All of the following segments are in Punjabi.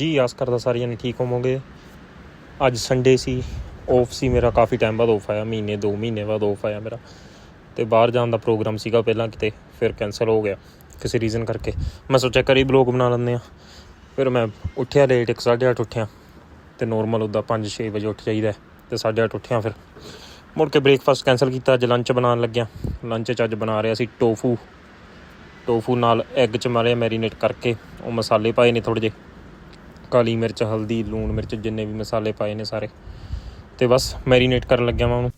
ਜੀ ਆਸ ਕਰਦਾ ਸਾਰੇ ਜਣੇ ਠੀਕ ਹੋਵੋਗੇ। ਅੱਜ ਸੰਡੇ ਸੀ ਆਫ ਸੀ ਮੇਰਾ, ਕਾਫੀ ਟਾਈਮ ਬਾਅਦ ਆਫ ਆਇਆ, ਮਹੀਨੇ 2 ਮਹੀਨੇ ਬਾਅਦ ਆਫ ਆਇਆ ਮੇਰਾ। ਤੇ ਬਾਹਰ ਜਾਣ ਦਾ ਪ੍ਰੋਗਰਾਮ ਸੀਗਾ ਪਹਿਲਾਂ ਕਿਤੇ, ਫਿਰ ਕੈਨਸਲ ਹੋ ਗਿਆ, ਕਿਸੇ ਰੀਜ਼ਨ ਕਰਕੇ। ਮੈਂ ਸੋਚਿਆ ਕਰੀ ਬਲੌਗ ਬਣਾ ਲੈਂਦੇ ਆ ਫਿਰ ਮੈਂ ਉੱਠਿਆ ਲੇਟ 1:30 ਉੱਠਿਆ। ਤੇ ਨੋਰਮਲ ਉੱਦਾਂ 5-6 ਵਜੇ ਉੱਠ ਜਾਈਦਾ ਤੇ 8:30 ਉੱਠਿਆ ਫਿਰ। ਮੁੜ ਕੇ ਬ੍ਰੇਕਫਾਸਟ ਕੈਨਸਲ ਕੀਤਾ, ਅੱਜ ਲੰਚ ਬਣਾਉਣ ਲੱਗਿਆ। ਲੰਚ 'ਚ ਅੱਜ ਬਣਾ ਰਿਹਾ ਸੀ ਟੋਫੂ ਟੋਫੂ ਨਾਲ ਐਗ ਚ ਮਾਰਿਆ ਮੈਰੀਨੇਟ ਕਰਕੇ। ਉਹ ਮਸਾਲੇ ਪਾਏ ਨੇ ਥੋੜੇ ਜਿਹੇ। ਕਾਲੀ ਮਿਰਚ, ਹਲਦੀ, ਲੂਣ ਮਿਰਚ ਜਿੰਨੇ ਵੀ ਮਸਾਲੇ ਪਾਏ ਨੇ ਸਾਰੇ। ਤੇ ਬਸ ਮੈਰੀਨੇਟ ਕਰਨ ਲੱਗਿਆ ਮੈਂ ਉਹਨੂੰ।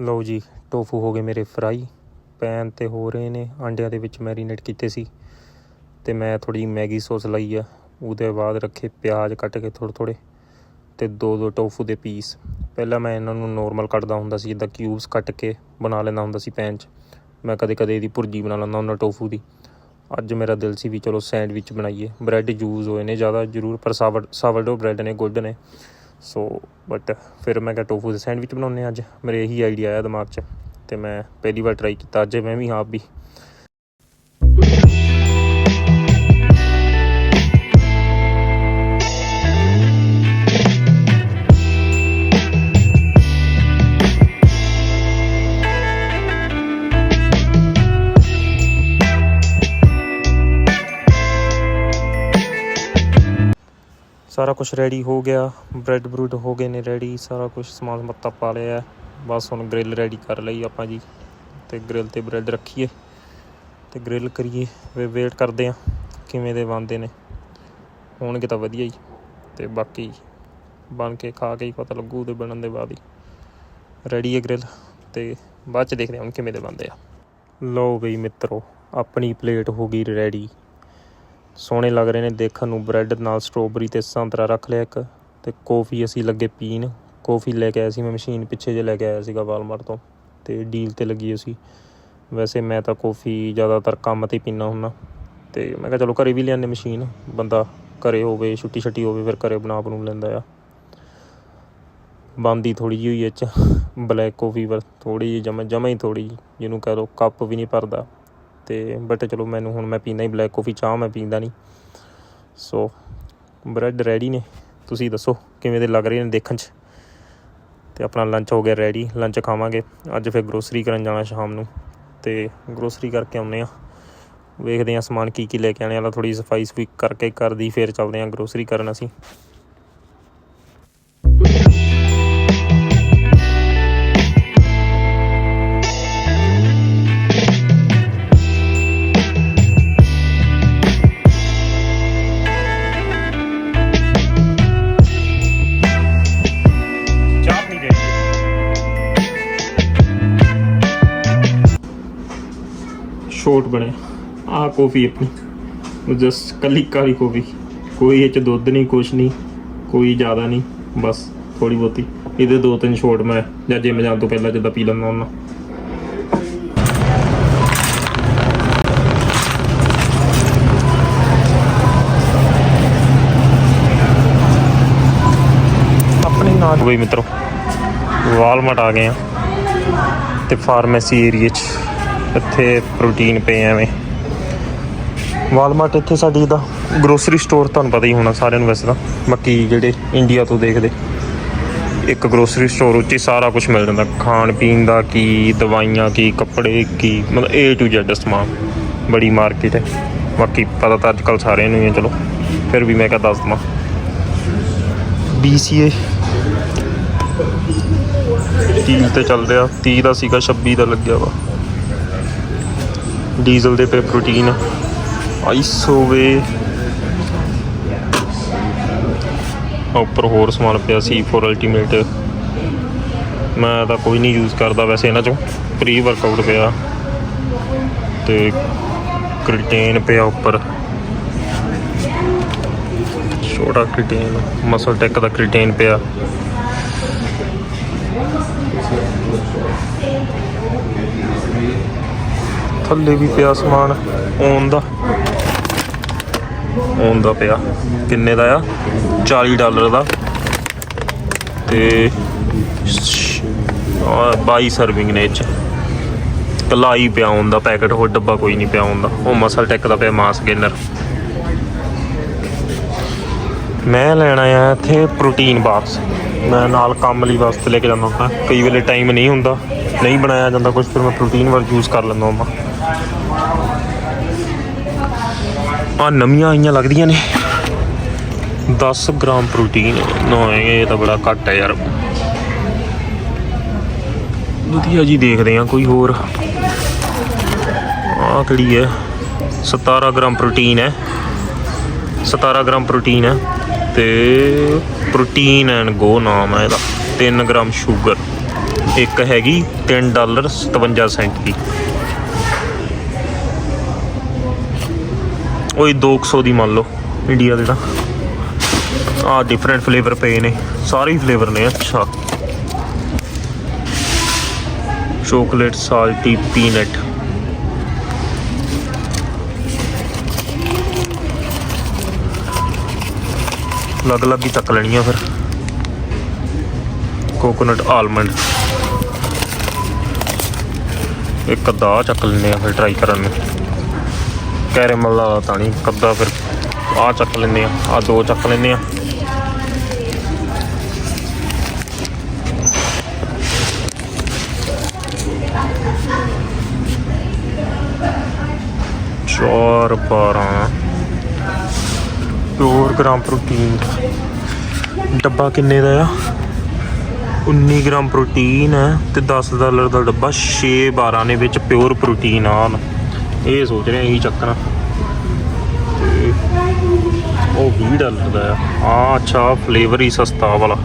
ਲਓ ਜੀ, ਟੋਫੂ ਹੋ ਗਏ ਮੇਰੇ ਫਰਾਈ। ਪੈਨ ਤੇ ਹੋ ਰਹੇ ਨੇ, ਆਂਡਿਆਂ ਦੇ ਵਿੱਚ ਮੈਰੀਨੇਟ ਕੀਤੇ ਸੀ। ਤੇ ਮੈਂ ਥੋੜੀ ਮੈਗੀ ਸੌਸ ਲਈ ਆ। ਉਹਦੇ ਬਾਅਦ ਰੱਖੇ ਪਿਆਜ਼ ਕੱਟ ਕੇ ਥੋੜ੍ਹੇ ਥੋੜ੍ਹੇ ਤੇ ਦੋ ਦੋ ਟੋਫੂ ਦੇ ਪੀਸ। ਪਹਿਲਾਂ ਮੈਂ ਇਹਨਾਂ ਨੂੰ ਨੋਰਮਲ ਕੱਟਦਾ ਹੁੰਦਾ ਸੀ, ਜਿੱਦਾਂ ਕਿਊਬਸ ਕੱਟ ਕੇ ਬਣਾ ਲੈਂਦਾ ਹੁੰਦਾ ਸੀ ਪੈਨ 'ਚ। ਮੈਂ ਕਦੇ ਕਦੇ ਇਹਦੀ ਭੁਰਜੀ ਬਣਾ ਲੈਂਦਾ ਹੁੰਦਾ ਟੋਫੂ ਦੀ। ਅੱਜ ਮੇਰਾ ਦਿਲ ਸੀ ਵੀ ਚਲੋ ਸੈਂਡਵਿਚ ਬਣਾਈਏ। ਬ੍ਰੈਡ ਯੂਜ਼ ਹੋਏ ਨੇ ਜ਼ਿਆਦਾ, ਜ਼ਰੂਰ ਪਰ ਸਾਵਰ ਸਾਵਰਡੋ ਬ੍ਰੈਡ ਨੇ, ਗੁੱਡ ਨੇ। ਸੋ ਬਟ ਫਿਰ ਮੈਂ ਕਿਹਾ ਟੋਫੂ ਦੇ ਸੈਂਡਵਿਚ ਬਣਾਉਣੇ ਅੱਜ। ਮੇਰੇ ਇਹੀ ਆਈਡੀਆ ਆਇਆ ਦਿਮਾਗ 'ਚ ਤੇ ਮੈਂ ਪਹਿਲੀ ਵਾਰ ਟਰਾਈ ਕੀਤਾ। ਅੱਜ ਮੈਂ ਵੀ ਆਪ ਵੀ ਸਾਰਾ ਕੁਝ ਰੈਡੀ ਹੋ ਗਿਆ ਬ੍ਰੈਡ ਬਰੂਡ ਹੋ ਗਏ ਨੇ ਰੈਡੀ ਸਾਰਾ ਕੁਝ ਸਮਾਨ ਮੱਤਾ ਪਾ ਲਿਆ ਬਸ ਹੁਣ ਗ੍ਰਿਲ ਰੈਡੀ ਕਰ ਲਈ ਆਪਾਂ ਜੀ, ਤੇ ਗ੍ਰਿਲ ਤੇ ਬ੍ਰੈਡ ਰੱਖੀਏ, ਤੇ ਗ੍ਰਿਲ ਕਰੀਏ, ਵੇ ਵੇਟ ਕਰਦੇ ਆ ਕਿਵੇਂ ਦੇ ਬਣਦੇ ਨੇ। ਹੋਣਗੇ ਤਾਂ ਵਧੀਆ ਹੀ ਤੇ ਬਾਕੀ ਬਣ ਕੇ ਖਾ ਕੇ ਹੀ ਪਤਾ ਲੱਗੂ ਉਹਦੇ ਬਣਨ ਦੇ ਬਾਅਦ ਹੀ। ਰੈਡੀ ਹੈ ਗ੍ਰਿਲ ਤੇ ਬਾਅਦ ਚ ਦੇਖਦੇ ਹਾਂ ਹੁਣ ਕਿਵੇਂ ਦੇ ਬਣਦੇ ਆ। ਲਓ ਬਈ ਮਿੱਤਰੋ, ਆਪਣੀ ਪਲੇਟ ਹੋ ਗਈ ਰੈਡੀ ਸੋਹਣੇ ਲੱਗ ਰਹੇ ਨੇ, ਦੇਖਣ ਨੂੰ ਬ੍ਰੈਡ ਨਾਲ ਸਟ੍ਰਾਬੇਰੀ ਤੇ ਸੰਤਰਾ ਰੱਖ ਲਿਆ ਇੱਕ, ਤੇ ਕੌਫੀ ਅਸੀਂ ਲੱਗੇ ਪੀਣ। ਕੌਫੀ ਲੈ ਕੇ ਆਇਆ ਸੀ ਮੈਂ ਮਸ਼ੀਨ ਪਿੱਛੇ ਜੇ ਲੈ ਕੇ ਆਇਆ ਸੀਗਾ ਵਾਲਮਾਰਟ ਤੋਂ, ਤੇ ਡੀਲ ਤੇ ਲੱਗੀ ਅਸੀਂ ਵੈਸੇ ਮੈਂ ਤਾਂ ਕੌਫੀ ਜ਼ਿਆਦਾਤਰ ਕੰਮ ਤੇ ਪੀਣਾ ਹੁੰਦਾ, ਤੇ ਮੈਂ ਕਿਹਾ ਚਲੋ ਘਰੇ ਵੀ ਲਿਆਨੇ ਮਸ਼ੀਨ, ਬੰਦਾ ਘਰੇ ਹੋਵੇ, ਛੁੱਟੀ ਛੱਟੀ ਹੋਵੇ, ਫਿਰ ਘਰੇ ਬਣਾ ਬਣੂ ਲੈਂਦਾ ਆ। ਬੰਦੀ ਥੋੜੀ ਜਿਹੀ ਹੋਈ ਇਹ ਚ ਬਲੈਕ ਕੌਫੀ ਪਰ ਥੋੜੀ ਜਿਹੀ, ਜਮਾ ਜਮਾ ਹੀ ਥੋੜੀ ਜਿਹਨੂੰ ਕਹ ਲਓ ਕੱਪ ਵੀ ਨਹੀਂ ਭਰਦਾ। ਤੇ ਬਟ ਚਲੋ ਮੈਨੂੰ ਹੁਣ ਮੈਂ ਪੀਂਦਾ ਹੀ ਬਲੈਕ ਕੌਫੀ ਚਾਹ ਮੈਂ ਪੀਂਦਾ ਨਹੀਂ। ਸੋ ਬ੍ਰੈਡ ਰੈਡੀ ਨੇ। ਤੁਸੀਂ ਦੱਸੋ, ਕਿਵੇਂ ਦੇ ਲੱਗ ਰਹੇ ਨੇ ਦੇਖਣ 'ਚ? ਤੇ ਆਪਣਾ ਲੰਚ ਹੋ ਗਿਆ ਰੈਡੀ ਲੰਚ ਖਾਵਾਂਗੇ। ਅੱਜ ਫਿਰ ਗਰੋਸਰੀ ਕਰਨ ਜਾਣਾ ਸ਼ਾਮ ਨੂੰ। ਤੇ ਗਰੋਸਰੀ ਕਰਕੇ ਆਉਨੇ ਆ ਵੇਖਦੇ ਆ ਸਮਾਨ ਕੀ ਕੀ ਲੈ ਕੇ ਆਣੇ ਵਾਲਾ ਥੋੜੀ ਸਫ਼ਾਈ ਸਫੂਈ ਕਰਕੇ ਕਰਦੀ ਫਿਰ ਚੱਲਦੇ ਆ ਗਰੋਸਰੀ ਕਰਨ ਅਸੀਂ। ਸ਼ੋਟ ਬਣਿਆ ਆਹ ਕੌਫੀ ਆਪਣੀ। ਉਹ ਜਸਟ ਕੱਲੀ ਕਾਲੀ ਕੌਫੀ। ਕੋਈ ਇਹ ਚ ਦੁੱਧ ਨਹੀਂ ਕੁਛ ਨਹੀਂ ਕੋਈ ਜ਼ਿਆਦਾ ਨਹੀਂ ਬਸ ਥੋੜੀ ਬਹੁਤੀ। ਇਹਦੇ ਦੋ ਤਿੰਨ ਛੋਟ ਮੈਂ ਜਾਂ ਜਿਮ ਜਾਣ ਤੋਂ ਪਹਿਲਾਂ ਜਿੱਦਾਂ ਪੀ ਲੈਂਦਾ ਹੁੰਦਾ। ਆਪਣੀ ਨਾਲ ਹੋਈ ਮਿੱਤਰੋ ਵਾਲਮਾਰਟ ਆ ਗਏ ਆ ਤੇ ਫਾਰਮੇਸੀ ਏਰੀਏ 'ਚ। ਇੱਥੇ ਪ੍ਰੋਟੀਨ ਪਏ ਐਵੇਂ। ਵਾਲਮਾਰਟ ਇੱਥੇ ਸਾਡੀ ਦਾ ਗਰੋਸਰੀ ਸਟੋਰ ਤੁਹਾਨੂੰ ਪਤਾ ਹੀ ਹੋਣਾ ਸਾਰਿਆਂ ਨੂੰ ਵੈਸੇ ਤਾਂ। ਬਾਕੀ ਜਿਹੜੇ ਇੰਡੀਆ ਤੋਂ ਦੇਖਦੇ, ਇੱਕ ਗਰੋਸਰੀ ਸਟੋਰ ਉੱਚ ਹੀ ਸਾਰਾ ਕੁਝ ਮਿਲ ਜਾਂਦਾ। ਖਾਣ ਪੀਣ ਦਾ ਕੀ, ਦਵਾਈਆਂ ਕੀ, ਕੱਪੜੇ ਕੀ, ਮਤਲਬ A to Z ਸਮਾਨ। ਬੜੀ ਮਾਰਕੀਟ ਹੈ। ਬਾਕੀ ਪਤਾ ਤਾਂ ਅੱਜ ਕੱਲ ਸਾਰਿਆਂ ਨੂੰ ਹੀ ਹੈ, ਚਲੋ। ਫਿਰ ਵੀ ਮੈਂ ਕਿਹਾ ਦੱਸ ਦਵਾਂ। BCA ਤੀਹ ਤੇ ਚੱਲਦੇ ਆ। 30 ਦਾ ਸੀਗਾ 26 ਦਾ ਲੱਗਿਆ ਵਾ। ਡੀਜ਼ਲ ਦੇ ਪੇ ਪ੍ਰੋਟੀਨ, ਆਈਸੋਵੇ। ਉੱਪਰ ਹੋਰ ਸਮਾਨ ਪਿਆ ਸੀ ਫੋਰ ਅਲਟੀਮੇਟ ਮੈਂ ਤਾਂ ਕੋਈ ਨਹੀਂ ਯੂਜ਼ ਕਰਦਾ ਵੈਸੇ ਇਹਨਾਂ ਚੋਂ ਪ੍ਰੀ ਵਰਕਆਊਟ ਪਿਆ। ਤੇ ਕ੍ਰੀਟੇਨ ਪਿਆ ਉੱਪਰ। ਛੋਟਾ ਕ੍ਰੀਟੇਨ ਮਸਲ ਟੈਕ ਦਾ ਕ੍ਰੀਟੇਨ ਪਿਆ। ਥੱਲੇ ਵੀ ਪਿਆ ਸਮਾਨ ਔਨ ਦਾ। ਔਨ ਦਾ ਪਿਆ। ਕਿੰਨੇ ਦਾ ਆ? 40 ਡਾਲਰ ਦਾ। ਤੇ ਸ਼- 22 ਸਰਵਿੰਗ ਨੇ ਇਹ ਚ। ਕਲਾਈ ਪਿਆ ਔਨ ਦਾ, ਪੈਕਟ ਹੋਰ ਡੱਬਾ ਕੋਈ ਨਹੀਂ ਪਿਆ ਔਨ ਦਾ। ਉਹ ਮਸਲ ਟੈਕ ਦਾ ਪਿਆ, ਮਾਸ ਗੇਨਰ ਮੈਂ ਲੈਣਾ ਆ ਇੱਥੇ ਪ੍ਰੋਟੀਨ ਬਾਕਸ। ਮੈਂ ਨਾਲ ਕੰਮ ਲਈ ਵਾਸਤੇ ਲੈ ਕੇ ਜਾਂਦਾ ਹੁੰਦਾ। ਕਈ ਵੇਲੇ ਟਾਈਮ ਨਹੀਂ ਹੁੰਦਾ। ਨਹੀਂ ਬਣਾਇਆ ਜਾਂਦਾ ਕੁਝ ਫਿਰ ਮੈਂ ਪ੍ਰੋਟੀਨ ਵਾਰ ਯੂਜ਼ ਕਰ ਲੈਂਦਾ ਹੁੰਦਾ। ਆ ਨਵੀਆਂ ਆਈਆਂ ਲੱਗਦੀਆਂ ਨੇ। 10 ਗ੍ਰਾਮ ਪ੍ਰੋਟੀਨ ਨਾ। ਇਹ ਤਾਂ ਬੜਾ ਘੱਟ ਹੈ ਯਾਰ। ਵਧੀਆ ਜੀ ਦੇਖਦੇ ਆ ਕੋਈ ਹੋਰ। ਆ ਕਿਹੜੀ ਹੈ? 17 ਗ੍ਰਾਮ ਪ੍ਰੋਟੀਨ ਹੈ। 17 ਗ੍ਰਾਮ ਪ੍ਰੋਟੀਨ ਹੈ ਤੇ ਪ੍ਰੋਟੀਨ ਐਂਡ ਗੋ ਨਾਮ ਹੈ ਇਹਦਾ। 3 ਗ੍ਰਾਮ ਸ਼ੂਗਰ। ਇੱਕ ਹੈਗੀ 3 ਡਾਲਰ 57 ਸੈਂਟ ਦੀ। ਉਹੀ 200 ਦੀ ਮੰਨ ਲਓ ਇੰਡੀਆ ਦੇ ਤਾਂ। ਆ ਡਿਫਰੈਂਟ ਫਲੇਵਰ ਪਏ ਨੇ, ਸਾਰੇ ਹੀ ਫਲੇਵਰ ਨੇ, ਅੱਛਾ। ਚੋਕਲੇਟ ਸਾਲਟੀ ਪੀਨਟ ਅਲੱਗ ਅਲੱਗ ਹੀ ਚੱਕ ਲੈਣੀਆਂ ਫਿਰ। ਕੋਕੋਨਟ ਆਲਮੰਡ ਇੱਕ ਅੱਧਾ ਚੱਕ ਲੈਂਦੇ ਆ ਫਿਰ ਟਰਾਈ ਕਰਨ ਨੂੰ। ਕੈਰੇਮਲ ਦਾ ਤਾਂ ਨਹੀਂ, ਕੱਦਾ ਫਿਰ ਆਹ ਚੱਕ ਲੈਂਦੇ ਆ, ਆਹ ਦੋ ਚੱਕ ਲੈਂਦੇ ਆ। ਚਾਰ ਬਾਰਾਂ। Pure gram protein. ਡੱਬਾ ਕਿੰਨੇ ਦਾ ਆ? 19 ਗ੍ਰਾਮ ਪ੍ਰੋਟੀਨ ਹੈ ਤੇ 10 ਡਾਲਰ ਦਾ ਡੱਬਾ 6 12 ਦੇ ਵਿੱਚ ਪਿਓਰ ਪ੍ਰੋਟੀਨ ਆਨ ਇਹ ਸੋਚ ਰਿਹਾ ਇਹੀ ਚੱਕਣਾ ਤੇ ਉਹ 20 ਡਾਲਰ ਦਾ ਆ। ਆ ਅੱਛਾ ਫਲੇਵਰ ਹੀ ਸਸਤਾ ਵਾਲਾ।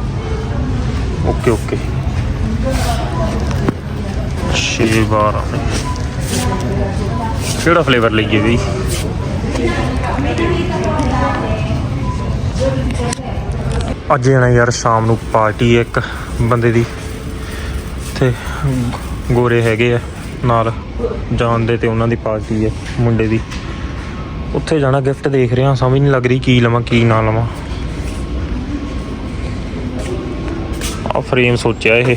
ਓਕੇ ਓਕੇ 6 12 ਕਿਹੜਾ ਫਲੇਵਰ ਲਈਏ ਵੀ ਅੱਜ ਜਾਣਾ ਯਾਰ ਸ਼ਾਮ ਨੂੰ ਪਾਰਟੀ ਹੈ ਇੱਕ ਬੰਦੇ ਦੀ। ਤੇ ਗੋਰੇ ਹੈਗੇ ਆ। ਨਾਲ ਜਾਣਦੇ ਤੇ ਉਹਨਾਂ ਦੀ ਪਾਰਟੀ ਹੈ, ਮੁੰਡੇ ਦੀ। ਉੱਥੇ ਜਾਣਾ ਗਿਫਟ ਦੇਖ ਰਿਹਾ ਸਮਝ ਨਹੀਂ ਲੱਗ ਰਹੀ ਕੀ ਲਵਾਂ, ਕੀ ਨਾ ਲਵਾਂ। ਆ ਫਰੇਮ ਸੋਚਿਆ ਇਹ,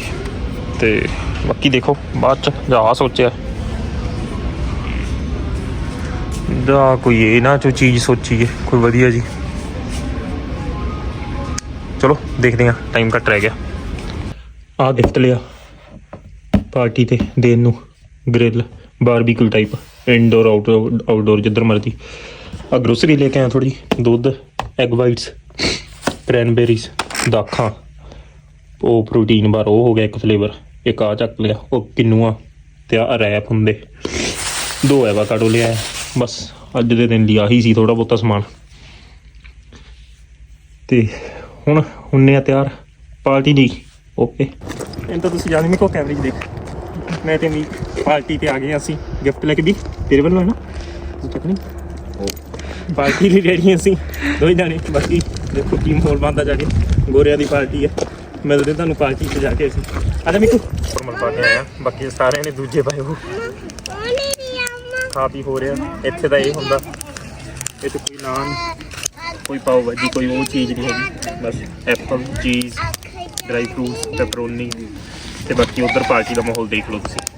ਤੇ ਬਾਕੀ ਦੇਖੋ, ਬਾਅਦ ਚ ਜਾ ਸੋਚਿਆ। ਜਾਂ ਕੋਈ ਇਹ ਨਾ ਚੋ ਚੀਜ਼ ਸੋਚੀਏ, ਕੋਈ ਵਧੀਆ ਜੀ। ਚਲੋ, ਦੇਖਦੇ ਹਾਂ ਟਾਈਮ ਘੱਟ ਰਹਿ ਗਿਆ। ਆ ਗਿਫਟ ਲਿਆ, ਪਾਰਟੀ ਤੇ ਦੇਣ ਨੂੰ। Grill barbecue type indoor outdoor outdoor ਜਿੱਧਰ ਮਰਜ਼ੀ। ਆ ਗਰੋਸਰੀ ਲੈ ਕੇ ਆਇਆ ਥੋੜੀ ਦੁੱਧ ਐਗ ਵਾਈਟਸ ਕ੍ਰੈਨਬੇਰੀਜ਼ ਦਾਖਾਂ, ਉਹ ਪ੍ਰੋਟੀਨ ਬਾਰ ਉਹ ਹੋ ਗਿਆ ਇੱਕ ਫਲੇਵਰ ਇੱਕ ਆ ਚੱਕ ਲਿਆ, ਉਹ ਕਿੰਨੂਆ ਤੇ ਆ ਰੈਪ ਹੁੰਦੇ। ਦੋ ਐਵਾਕਾਡੋ ਲਿਆ ਬਸ ਅੱਜ ਦੇ ਦਿਨ ਲਈ ਆਹੀ ਸੀ ਥੋੜਾ ਬਹੁਤਾ ਸਮਾਨ। ਤੇ ਹੁਣ ਹੁੰਨੇ ਆ ਤਿਆਰ, ਪਾਰਟੀ ਦੀ ਓਕੇ ਇਹ ਤਾਂ ਤੁਸੀਂ ਜਾਣੀ ਮੇ ਕੋ ਕੈਮਰੇ 'ਚ ਦੇਖ। ਮੈਂ ਤੇ ਮੀ ਪਾਰਟੀ ਤੇ ਆ ਗਏ ਅਸੀਂ ਗਿਫਟ ਲੈ ਕੇ ਵੀ ਤੇਰੇ ਵੱਲੋਂ ਹੈ ਨਾ? ਚੱਕਣੀ ਉਹ ਪਾਰਟੀ ਲਈ ਰੈਡੀ ਅਸੀਂ ਦੋਈ ਜਾਣੇ, ਬਾਕੀ ਦੇਖੋ ਕੀ ਮਾਹੌਲ ਬਣਦਾ ਜਾ ਕੇ, ਗੋਰਿਆਂ ਦੀ ਪਾਰਟੀ ਹੈ, ਮਿਲਦੇ ਤੁਹਾਨੂੰ ਪਾਰਟੀ 'ਤੇ ਜਾ ਕੇ ਅਸੀਂ। ਆ ਜਾ ਮਿੱਕੂ ਫਰਮਲ ਪਾ ਕੇ ਆਇਆ, ਬਾਕੀ ਸਾਰਿਆਂ ਨੇ ਦੂਜੇ ਪਾਏ ਉਹ ਖਾ ਪੀ ਹੋ ਰਿਹਾ, ਇੱਥੇ ਤਾਂ ਇਹ ਹੁੰਦਾ। ਇੱਥੇ ਕੋਈ ਨਾਨ, ਕੋਈ ਪਾਓ ਭਾਜੀ, ਕੋਈ ਉਹ ਚੀਜ਼ ਨਹੀਂ ਹੈਗੀ। ਬਸ apple, cheese, dry fruits, pepperoni. ਤੇ ਬਾਕੀ ਉਧਰ ਪਾਰਟੀ ਦਾ ਮਾਹੌਲ ਦੇਖ ਲਓ ਤੁਸੀਂ।